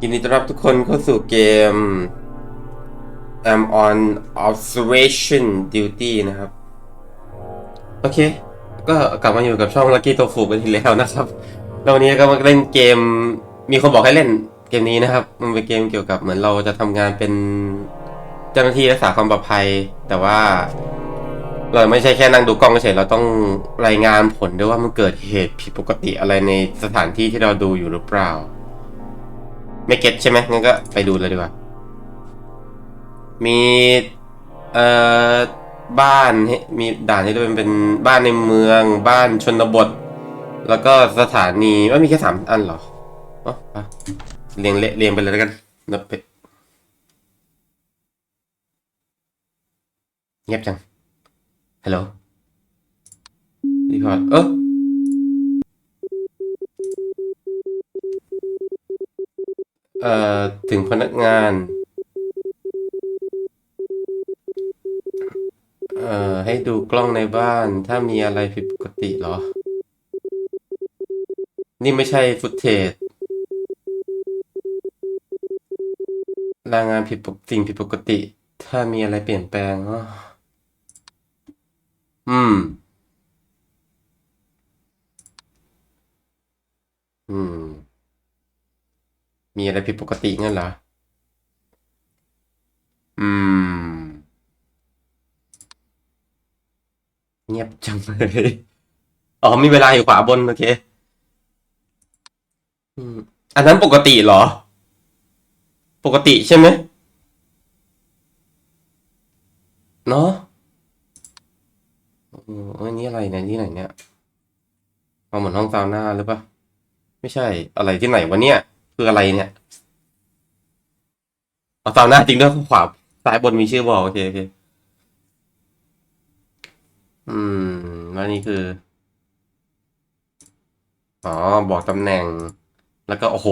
ยินดีต้อนรับทุกคนเข้าสู่เกม I'm on observation duty นะครับ โอเค ก็กลับมาอยู่กับช่อง Lucky Tofu กันทีแล้วนะครับแล้ววันนี้ก็มาเล่นเกม มีคนบอกให้เล่นเกมนี้นะครับ มันเป็นเกมเกี่ยวกับเหมือนเราจะทำงานเป็นเจ้าหน้าที่รักษาความปลอดภัย แต่ว่า เราไม่ใช่แค่นั่งดูกล้องเฉย เราต้องรายงานผลด้วยว่ามันเกิดเหตุผิดปกติอะไรในสถานที่ที่เราดูอยู่หรือเปล่า ไม่เก็ตใช่ไหมงั้นก็ไปดูเลยดีกว่า มีเอ่อบ้านมีด่านที่เป็นเป็นบ้านในเมืองบ้านชนบท แล้วก็สถานีว่ามีแค่สามอันเหรออ๋อเรียงเละเรียงไปเลยแล้วกันนับไปเงียบจังฮัลโหลรีพอร์ตเออ อ่อถึงพนักงานเอ่อให้ดูกล้องในบ้าน ถ้ามีอะไรผิดปกติเหรอ นี่ไม่ใช่ฟุตเทจรายงานผิดปกสิ่งผิดปกติ ถ้ามีอะไรเปลี่ยนแปลงอ๋ออืม อืม มี อะไรผิดปกติงั้นเหรอ อืม เงียบจังเลยอ๋อมีเวลาอยู่ขวาบน โอเคอืมอันนั้นปกติเหรอ ปกติใช่ไหมเนาะอืมอันนี้อะไรเนี่ยที่ไหนเนี่ยเอาเหมือนห้องซาวน่าหรือปะไม่ใช่อะไรที่ไหนวะเนี่ย คืออะไรเนี่ย เอาซาวน่าจริงด้วยขวาซ้ายบนมีชื่อบอกโอเคโอเค อืมแล้วนี่คือ อ๋อ บอกตำแหน่ง แล้วก็โอ้โห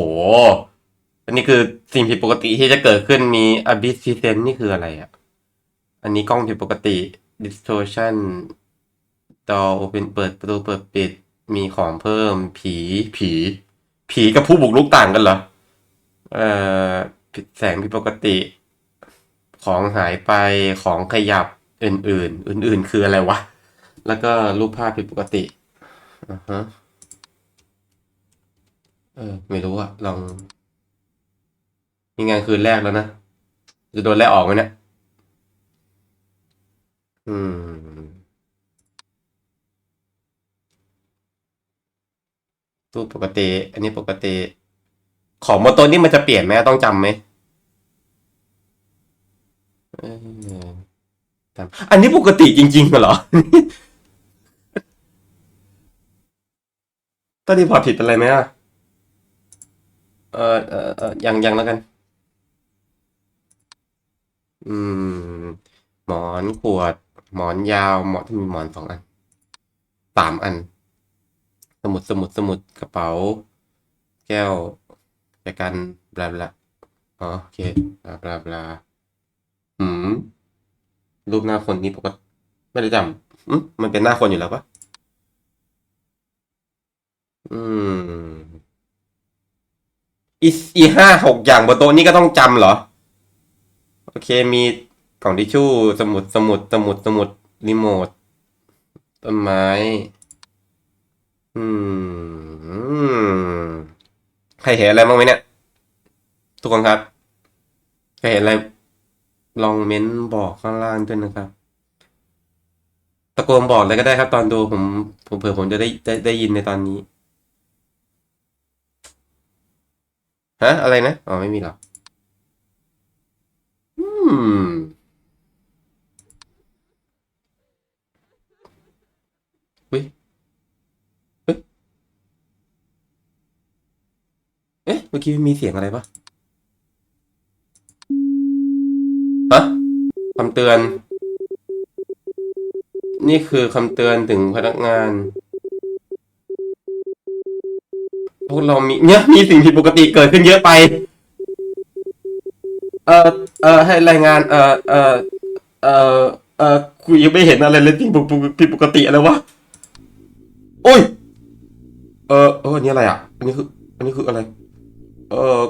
อันนี้คือสิ่งผิดปกติที่จะเกิดขึ้นมี abyss present นี่คืออะไรอะ อันนี้กล้องผิดปกติ distortion จอ open เปิดประตูเปิดปิด มีของเพิ่มผีผี ผีกับผู้บุกรุกต่างกันเหรอ เอ่อ ผิดแสงผิดปกติ ของหายไปของขยับอื่นๆ อื่นๆ คืออะไรวะ แล้วก็รูปภาพผิดปกติอ่าฮะเออไม่รู้อะลองนี่งานคืนแรกแล้วนะ จะโดนไล่ออกไหมเนี่ยอืมตู้ปกติ อันนี้ปกติ ของบนต๊ะนี่มันจะเปลี่ยนไหมต้องจำไหมอันนี้ปกติจริงๆเหรอ ตองรีพอผิดเป็นไรไหมอะ เออเออเออยังยังแล้วกัน อืม หมอนขวด หมอนยาว หมอนมีหมอนสองอัน สามอัน สมุดสมุดสมุดกระเป๋า แก้ว แจกันบลาบลาอ๋อโอเคบลาบลาบลาอืมรูปหน้าคนนี้ปกติไม่ได้จำอืมมันเป็นหน้าคนอยู่แล้วปะอืมอีอีห้าหกอย่างบนโต๊ะนี่ก็ต้องจำเหรอ โอเคมีกล่องทิชชู่สมุดสมุดสมุดสมุดรีโมทต้นไม้ อืม ใครเห็นอะไรบ้างไหมเนี่ย ทุกคนครับ ใครเห็นอะไร ลองเม้นบอกข้างล่างด้วยนะครับ ตะโกนบอกเลยก็ได้ครับ ตอนดูผม ผมเผื่อผมจะได้ได้ได้ยินในตอนนี้ ฮะ อะไรนะ อ๋อ ไม่มีหรอกอืม อุ้ยเอ๊ะ เอ๊ะ เมื่อกี้มีเสียงอะไรปะฮะคำเตือน นี่คือคำเตือนถึงพนักงาน พวกเรามีเนี่ยมีสิ่งผิดปกติเกิดขึ้นเยอะไป เอ่อ เอ่อ ให้รายงาน เอ่อ เอ่อ เอ่อ เอ่อคุยยังไม่เห็นอะไรเลยสิ่งผิดปกติอะไรวะ โอ้ย เออเอออันนี้อะไรอะ อันนี้คือ อันนี้คืออะไร เออ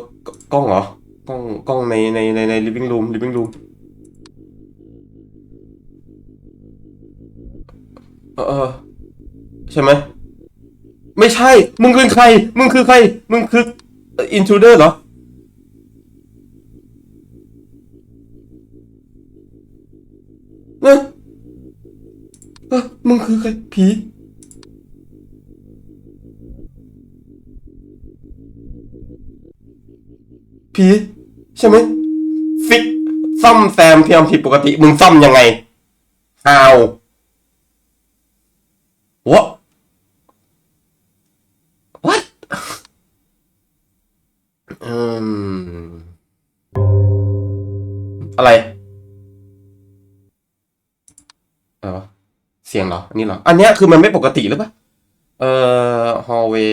กล้องเหรอกล้องกล้องในในในใน living room living room เออใช่ไหมไม่ใช่ มึงเป็นใคร มึงคือใคร มึงคืออินทรูเดอร์เหรอเอะเอะมึงคือใครผี ผีใช่ไหมฟิกซ่อมแซมเทียมผิดปกติ มึงซ่อมยังไง how what what อืมอะไรอะไรวะเสียงเหรอ อันนี้เหรอ อันเนี้ยคือมันไม่ปกติหรือเปล่าเอ่อ hallway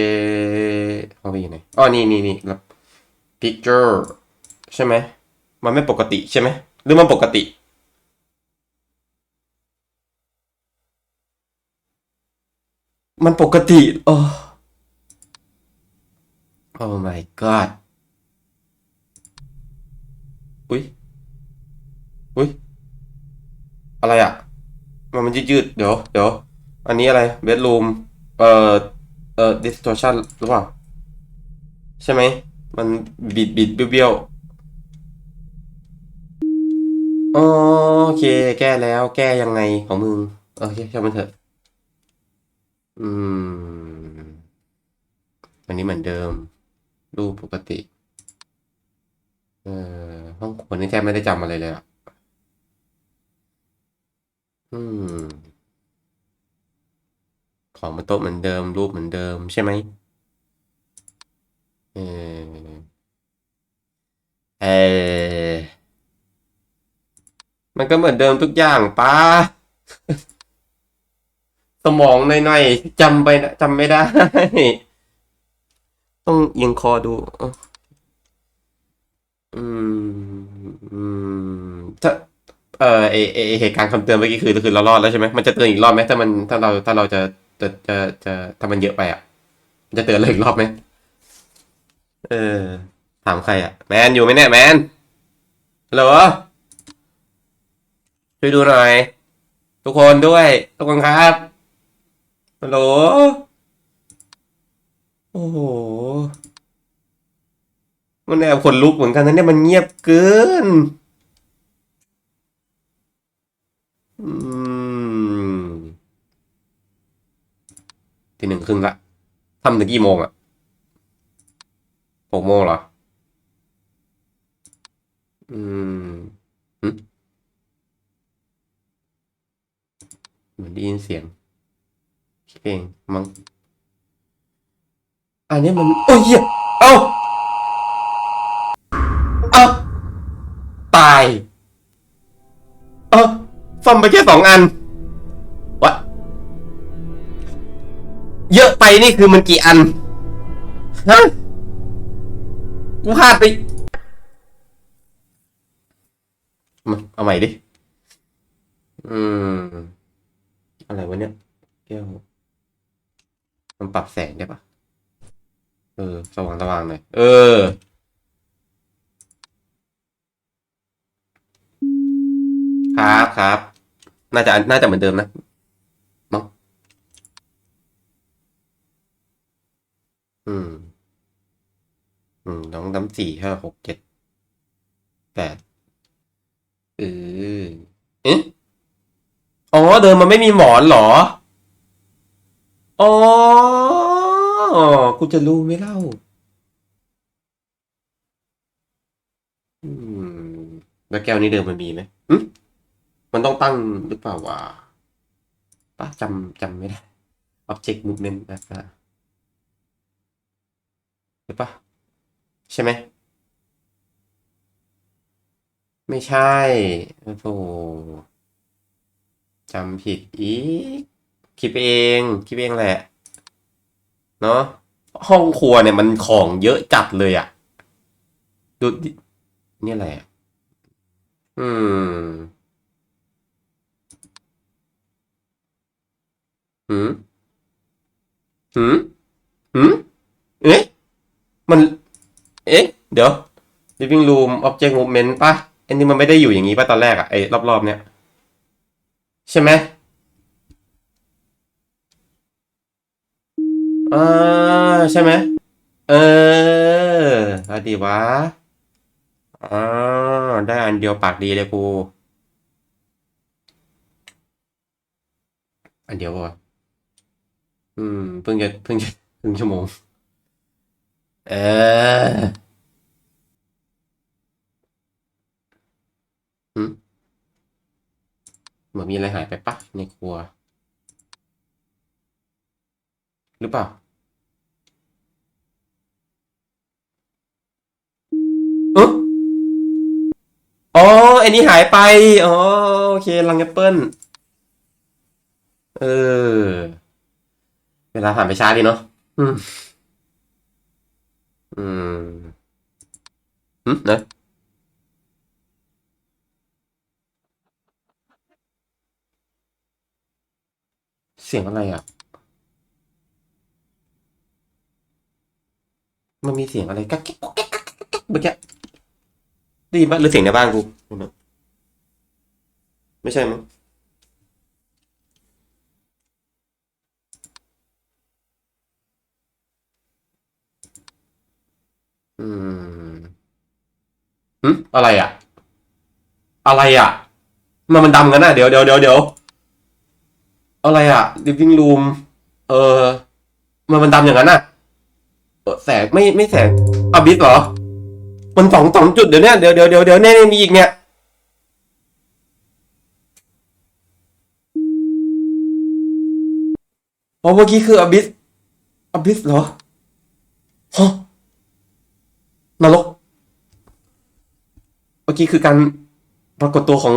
hallway อยู่ไหนอ๋อนี่นี่นี่แล้ว picture ใช่ไหม มันไม่ปกติใช่ไหม หรือมันปกติ มันปกติโอ้ oh my god อุ้ย อุ้ย อะไรอะมันมันยืดๆเดี๋ยว เดี๋ยว อันนี้อะไร bedroom เอ่อ เอ่อ distortion หรือเปล่า ใช่ไหม มันบิดบิดเบี้ยวๆอ๋อโอเค แก้แล้วแก้ยังไงของมึง โอเคช่างมันเถอะ อืมอันนี้เหมือนเดิม รูปปกติ เอ่อห้องครัวนี่แทบไม่ได้จำอะไรเลยอะ อืม ของบนโต๊ะเหมือนเดิม รูปเหมือนเดิมใช่ไหม เออเออมันก็เหมือนเดิมทุกอย่างป้า สมองหน่อยๆจำไปนะจำไม่ได้ ต้องเอียงคอดู อืมอืมถ้าเอ่อไอไอเหตุการณ์คำเตือนเมื่อกี้คือคือเรารอดแล้วใช่ไหมมันจะเตือนอีกรอบไหมถ้ามันถ้าเราถ้าเราจะจะจะจะถ้ามันเยอะไปอะมันจะเตือนเราอีกรอบไหม เออ ถามใครอะแมนอยู่ไหมเนี่ยแมนฮัลโหลช่วยดูหน่อย ทุกคนด้วย ทุกคนครับฮัลโหลโอ้โหมันแอบขนลุกเหมือนกันนะเนี่ยมันเงียบเกินอืมทีหนึ่งครึ่งละทำถึงกี่โมงอะ หกโมงเหรอ อืมหึเหมือนได้ยินเสียงคิดเองมั้งอันนี้มัน โอ้ยเหี้ยเอ้าเอ้าตาย เอ้าซ่อมไปแค่สองอันวะเยอะไปนี่คือมันกี่อันฮะ กูพลาดไป เอาใหม่ดิ อืม อะไรวะเนี่ยแก้วมันปรับแสงได้ปะเออ สว่างสว่างหน่อย เออ ครับครับ น่าจะ น่าจะเหมือนเดิมนะมั้งอืม อืมน้องน้ำสี่ห้าหกเจ็ดแปดเออเอ๊ะอ๋อเดิมมันไม่มีหมอนเหรอ อ๋อกูจะรู้ไหมเล่า อืม แล้วแก้วนี้เดิมมันมีไหมมันต้องตั้งหรือเปล่าวะป้าจำจำไม่ได้ object movement นะครับหรือปะ ใช่ไหม ไม่ใช่ โอ้โหจำผิดอีก คิดไปเอง คิดไปเองแหละ เนาะห้องครัวเนี่ยมันของเยอะจัดเลยอะดูดินี่อะไรอะอืม หืม หืม หืม เอ๊ะ มัน เอ๊ะ เดี๋ยว living room object movement ป่ะอันนี้มันไม่ได้อยู่อย่างนี้ป่ะตอนแรกอะไอ้รอบๆ เนี้ยใช่ไหมอ่าใช่ไหมเอออดีวะอ่าได้อันเดียวปากดีเลยกูอันเดียวปะวะอืมเพิ่งจะเพิ่งจะครึ่งชั่วโมง เออเหมือนมีอะไรหายไปปะในครัว หรือเปล่า เอออ๋อ อันนี้หายไป อ๋อ โอเค ลังแอปเปิลเออ เวลาผ่านไปช้าดีเนาะอืม อืมหืมนะเสียงอะไรอะมันมีเสียงอะไรกักกิ๊กกักกิ๊กกักกิ๊กกักเมื่อกี้ได้ยินปะหรือเสียงในบ้านกู ไม่ใช่มั้ง อืมหึอะไรอะ อะไรอะ มันมันดำกันนะเดี๋ยวเดี๋ยวเดี๋ยวเดี๋ยวอะไรอะ living room เออ มันมันดำอย่างนั้นอะแสงไม่ไม่แสงอบิสเหรอ มันสองสองจุดเดี๋ยวนี้เดี๋ยวเดี๋ยวเดี๋ยวเดี๋ยวแน่ๆมีอีกเนี่ยอ๋อเมื่อกี้คืออบิสอบิสเหรอฮะ นรก เมื่อกี้คือการปรากฏตัวของ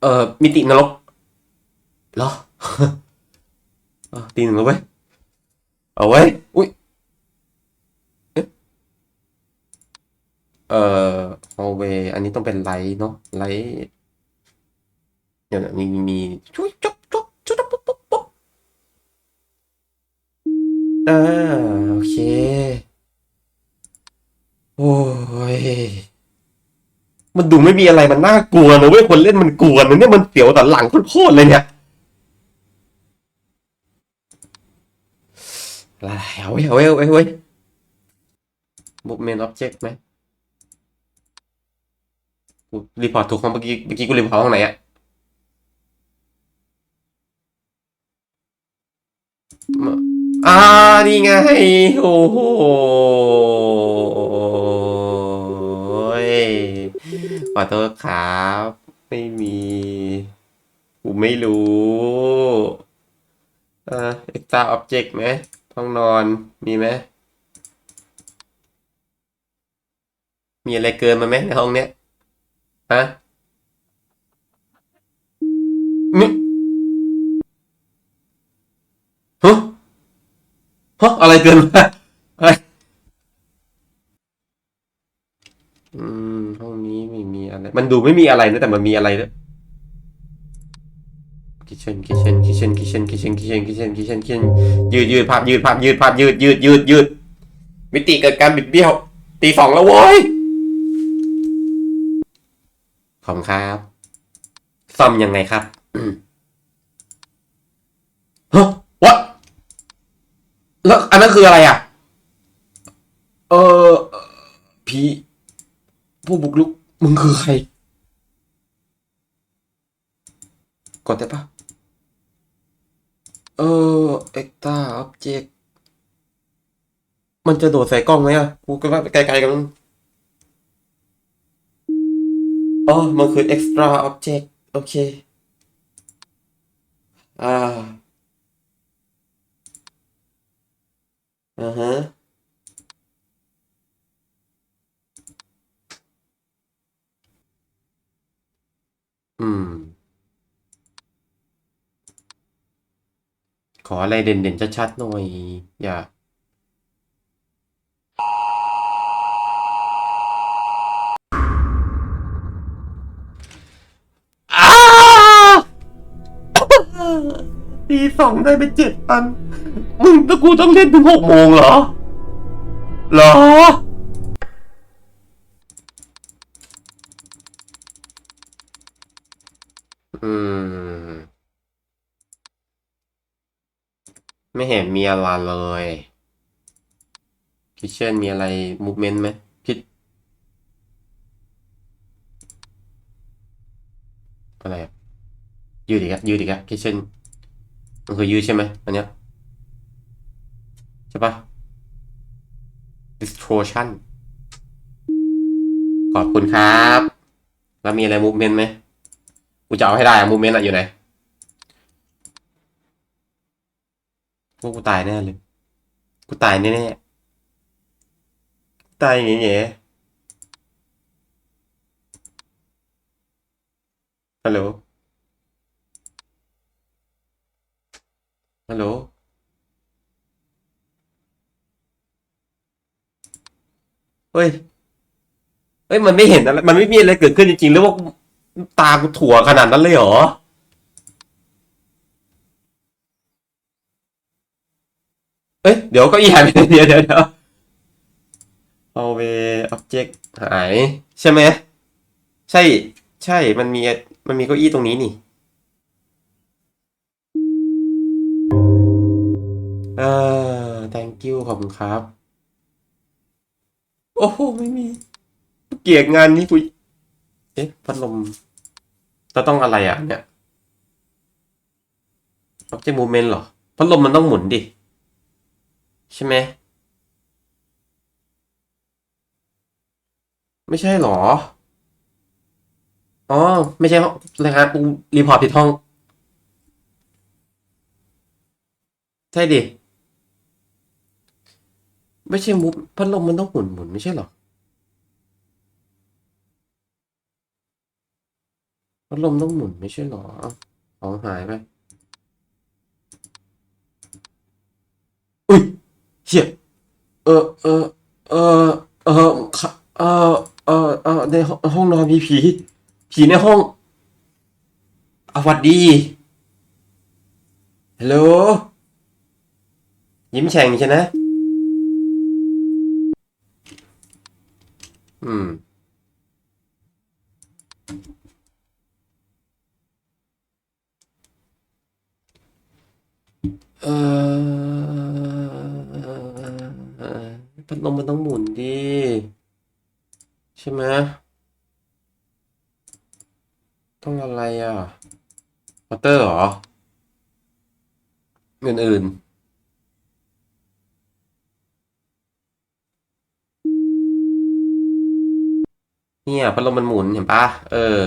เอ่อมิตินรกเหรออตีหนึ่งแล้วเว้ยเอาไว้อุ้ยเอ่อ hallway อันนี้ต้องเป็นไลท์เนาะไลท์เดี๋ยวมีมีมีชุบจุ๊บจุ๊บจุ๊บปุ๊บปุ๊บปุ๊บอ่าโอเค โอ้ย มันดูไม่มีอะไรมันน่ากลัวนะเว้ยคนเล่นมันกลัวนะเนี่ยมันเสียวแต่หลังโคตรเลยเนี่ยอะไรเอาเว้ยเอาเว้ยเอาเว้ยเอาเว้ย movement object ไหมกูรีพอร์ตถูกห้องเมื่อกี้เมื่อกี้กูรีพอร์ตห้องไหนอะอ่านี่ไง โอ้โห อโทษครับ ไม่มีกูไม่รู้อ่า extra object ไหมห้องนอนมีไหมมีอะไรเกินมาไหมในห้องเนี้ยฮะมิฮะฮะอะไรเกินมาอะไรอืม ห้องนี้ไม่ มันดูไม่มีอะไรนะแต่มันมีอะไรด้วย kitchen kitchen kitchen kitchen kitchen kitchen kitchen kitchen kitchen ยืดยืดภาพยืดภาพยืดภาพยืดยืดยืดยืดมิติเกิดการบิดเบี้ยว ตีสองแล้วโว้ยขอบครับซ่อมยังไงครับฮะวะแล้วอันนั้นคืออะไรอะ เออผีผู้บุกลุก มึงคือใคร กดได้ปะเออเอ็กตาอ็อบเจกมันจะโดดใส่กล้องไหมอะกูก็ว่าไปไกลๆกันอ๋อ มันคือ extra object โอเค อ่า อ่าฮะ อืม ขออะไรเด่นๆชัดๆหน่อย อย่า อ้าตีสองได้ไปเจ็ดอันมึงตะกูต้องเล่นถึงหกโมงเหรอ เหรอ อืม ไม่เห็นมีอะไรเลยคิเช่นมีอะไรมูฟเมนต์ไหมคิดอะไรอะยืดอีกอะยืดอีกอะคิเช่นมันคือยืดใช่ไหมอันเนี้ยใช่ปะ distortion ขอบคุณครับ แล้วมีอะไรมูฟเมนต์ไหม กูจะเอาให้ได้อะมูเมนต์อะอยู่ไหนพวกกูตายแน่เลย กูตายแน่ๆตายแง่ๆฮัลโหล ฮัลโหล เฮ้ย เฮ้ย มันไม่เห็นอะไร มันไม่มีอะไรเกิดขึ้นจริงๆ หรือว่า ตากูถั่วขนาดนั้นเลยเหรอ เอ้ย เดี๋ยวก็อีหายไปเดี๋ยวเดี๋ยวเดี๋ยวเอาเว object หาย ใช่ไหม ใช่ ใช่ มันมี มันมีเก้าอี้ตรงนี้นี่เออ thank you ขอบคุณครับ โอ้โห ไม่มี เกลียดงานนี้กู เอ๊ะ พัดลม เราต้องอะไรอะเนี่ย object movement เหรอพัดลมมันต้องหมุนดิ ใช่ไหม ไม่ใช่เหรอ อ๋อ ไม่ใช่ห้องเลยครับกูรีพอร์ตผิดห้อง ใช่ดิ ไม่ใช่มุกพัดลมมันต้องหมุนหมุนไม่ใช่เหรอ พัดลมต้องหมุนไม่ใช่หรอของหายไป อุ้ยเชี่ยเออเออเออเออค่ะเออเออเออในห้องนอนมีผี ผีในห้องอวัดดีฮัลโหลยิ้มแฉ่งใช่ไหมอืม ดลมมันต้องหมุนดิใช่ไหมต้องอะไรอะมอเตอร์เหรอเงินอื่นเนี่ยพัดลมมันหมุนเห็นปะเออ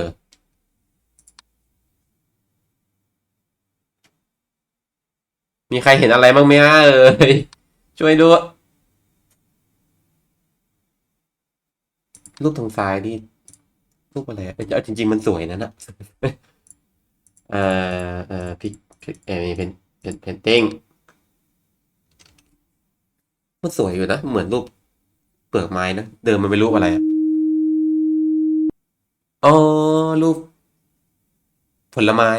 มีใครเห็นอะไรบ้างไหมฮะเอ่ยช่วยด้วย รูปทางซ้ายนี่รูปอะไรเออาจริง ๆ มันสวยนั่นอะเอ่อเอ่อพิกเอ่อเป็นเป็นเพนติ้งมันสวยอยู่นะ เหมือนรูปเปลือกไม้นะ เดิมมันเป็นรูปอะไรอะอ๋อรูป ผลไม้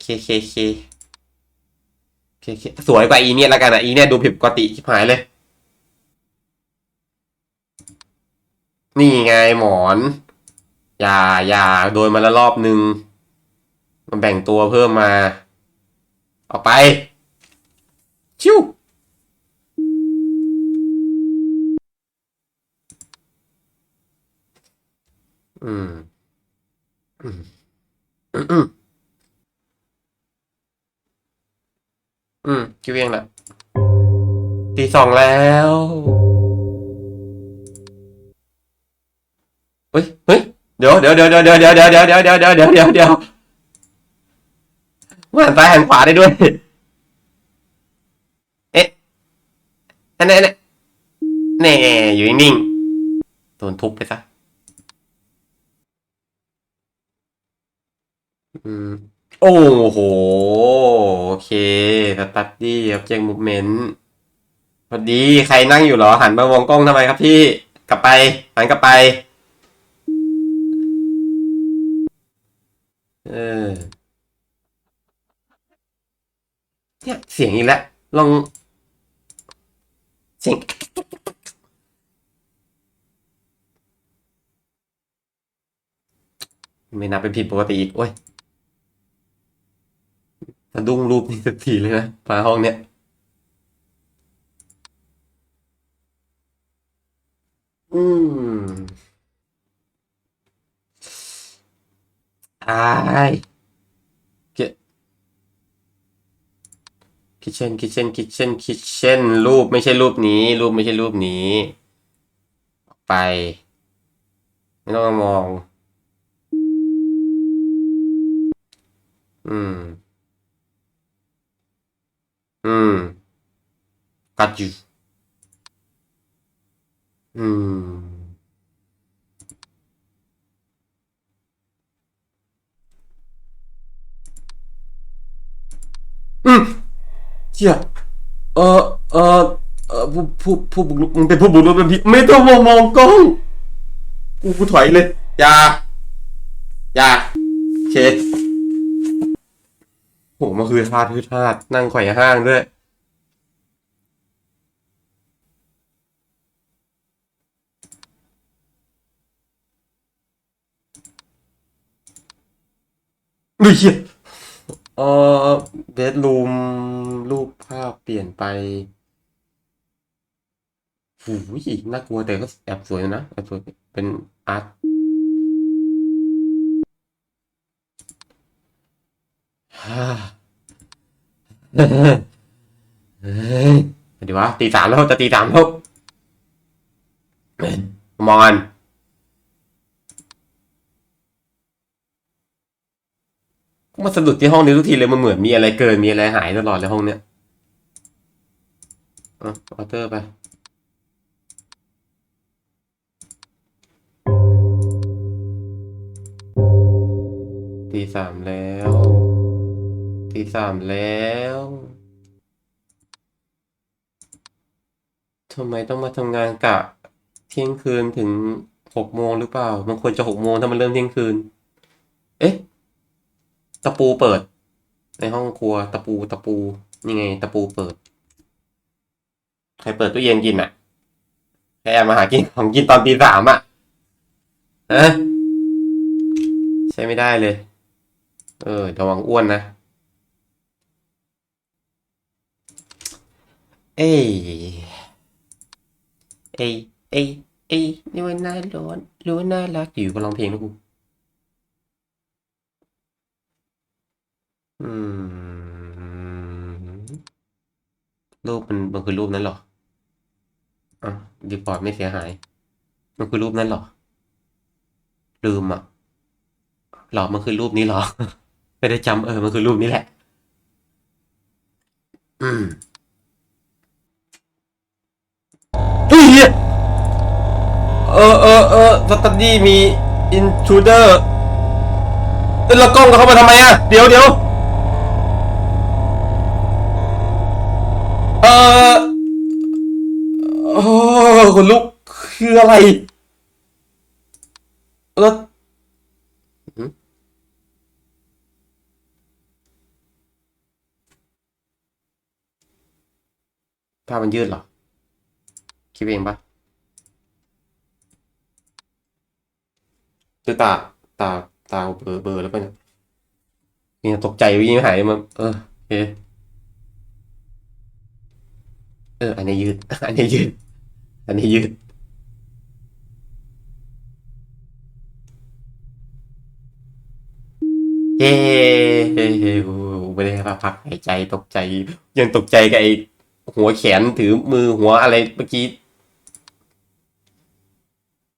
เคเคเคเคเคสวยกว่าอีเนี่ยละกันอะ อีเนี่ยดูผิดปกติชิบหายเลย นี่ไงหมอน อย่าอย่าโดนมาล้วรอบนึง มันแบ่งตัวเพิ่มมา ออกไป ชิวอืมอืมอืมอืมอืมคิวเองแหละตีสองแล้ว เฮ้ยเฮ้ยเดี๋ยวเดี๋ยวเดี๋ยวเดี๋ยวเดี๋ยวเดี๋ยวเดี๋ยวเดี๋ยวเดี๋ยวเดี๋ยวเดี๋ยวเดี๋ยวเดี๋ยวหันซ้ายหันขวาได้ด้วย เอ๊ะอันนั้นอันนั้นแน่อยู่นิ่งๆโดนทุบไปซะอืมโอ้โห โอเคสตัดดี้ครับแจ้งมูฟเมนต์พอดีใครนั่งอยู่เหรอ หันมามองกล้องทำไมครับพี่ กลับไป หันกลับไป เออเนี่ยเสียงอีกแล้ว ลองเสียงไม่นับเป็นผิดปกติอีก โอ้ยสะดุ้งรูปนี้สักทีเลยนะมาห้องเนี้ย อืม อายเกคิเช่นคิเช่นคิเช่นคิเช่นรูปไม่ใช่รูปนี้ รูปไม่ใช่รูปนี้ออกไป ไม่ต้องมอง อืม อืม got you อืม เชี่ยเออเออเออผู้ผู้ผู้บุกรุกมึงเป็นผู้บุกรุกเป็นพี่ไม่ต้องมองมองกล้องกูกูถอยเลยอย่าอย่าโอเคโหมันคือทาสคือทาสนั่งไขว่ห้างด้วยดูเชี่ย เออเบดรูมรูปภาพเปลี่ยนไปหูยน่ากลัวแต่ก็แอบสวยนะแอบสวยเป็นอาร์ตฮ่าเฮ้ยไปดีวะตีสามแล้วจะตีสามแล้วมองกัน มาสะดุดที่ห้องนี้ทุกทีเลยมันเหมือนมีอะไรเกินมีอะไรหายตลอดเลยห้องเนี้ยอะวอเตอร์ไปตีสามแล้วตีสามแล้วทำไมต้องมาทำงานกะเที่ยงคืนถึงหกโมงหรือเปล่า มันควรจะหกโมงถ้ามันเริ่มเที่ยงคืน เอ๊ะ ตะปูเปิด ในห้องครัวตะปูตะปูนี่ไง ตะปูเปิด ใครเปิดตู้เย็นกินอะใครแอบมาหากินของกินตอนตีสามอะฮะใช้ไม่ได้เลย เออระวังอ้วนนะ เอ้ยเอ้ยเอ้ยเอ้ยนี่ว่าน่าร้อนหรือว่าน่ารักอยู่ก็ร้องเพลงนะกู อืม รูปมันมันคือรูปนั้นหรออะรีพอร์ตไม่เสียหาย มันคือรูปนั้นหรอ ลืมอะหรอมันคือรูปนี้หรอ ไม่ได้จำเออ มันคือรูปนี้แหละ อืมเฮ้ยเหี้เออเออเออสตัดดี้มีอินทรูเดอร์แล้วกล้องเข้ามาทำไมอะ เดี๋ยวเดี๋ยว คนลุกคืออะไร แล้วภาพมันยืดเหรอ คิดเองปะคือตา ตา ตาเบลอเบลอแล้วปะเนี่ยนี่ตกใจวิ่งหายมา เออโอเค เออ อันนี้ยืด อันนี้ยืด อันนี้ยืดเฮ้ไม่ได้พักพักหายใจตกใจ ยังตกใจกับไอ้หัวแขนถือมือหัวอะไรเมื่อกี้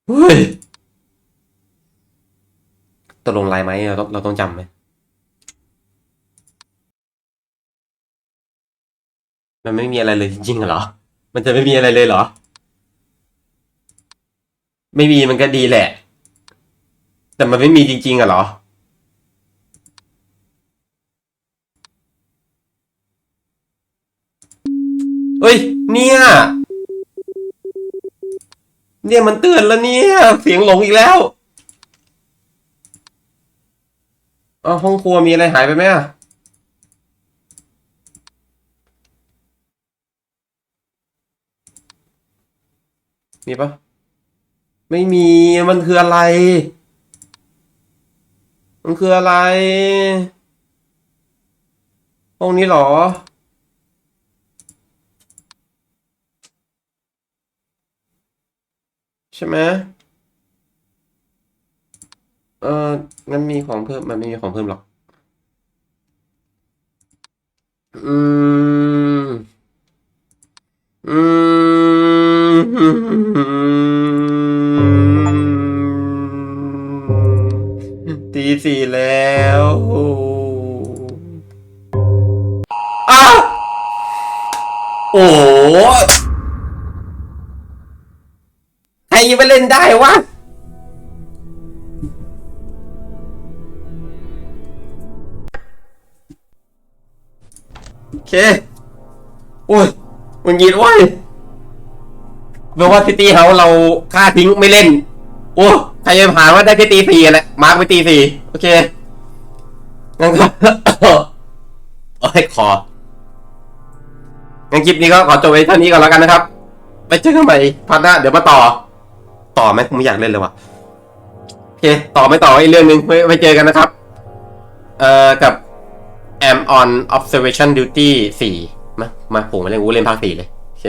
เฮ้ยตกลงลายไหมเราต้องเราต้องจำไหมมันไม่มีอะไรเลยจริงๆเหรอ มันจะไม่มีอะไรเลยเหรอ ไม่มีมันก็ดีแหละ แต่มันไม่มีจริง ๆอะเหรอเอ้ย เนี่ย เนี่ยมันเตือนแล้วเนี่ย เสียงหลงอีกแล้วอ๋อห้องครัวมีอะไรหายไปไหมอะมีปะ ไม่มีมันคืออะไร มันคืออะไร ห้องนี้หรอ ใช่ไหมเอองั้นมีของเพิ่ม มันไม่มีของเพิ่มหรอก อืม ตีสี่แล้วอ้าโอ้ใครจะไปเล่นได้วะโอเค โอ้ย มันยีดโอ้ยแปลว่าซิตี้เฮาเราฆ่าทิ้งไม่เล่น โอ้ใครจะผ่านว่าได้แค่ตีสี่แหละมาร์กไปตีสี่โอเคงั้นก็เอ้ยของั้นคลิปนี้ก็ขอจบไว้เท่านี้ก่อนแล้วกันนะครับ ไปเจอกันใหม่พาร์ทหน้าเดี๋ยวมาต่อ ต่อไหมผมไม่อยากเล่นเลยว่ะโอเค ต่อไม่ต่ออีกเรื่องหนึ่งไว้ไว้เจอกันนะครับ เอ่อกับ am on observation duty สี่ มามาผมมาเล่นกูเล่นภาคสี่เลยโอเค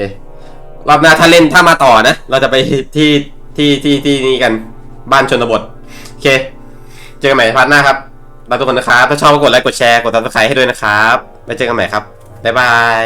รอบหน้าถ้าเล่นถ้ามาต่อนะ เราจะไปที่ที่ที่ที่นี่กันบ้านชนบทโอเค เจอกันใหม่พาร์ทหน้าครับรักทุกคนนะครับ ถ้าชอบก็กดไลค์กดแชร์กดติดตามให้ด้วยนะครับไว้เจอกันใหม่ครับบ๊ายบาย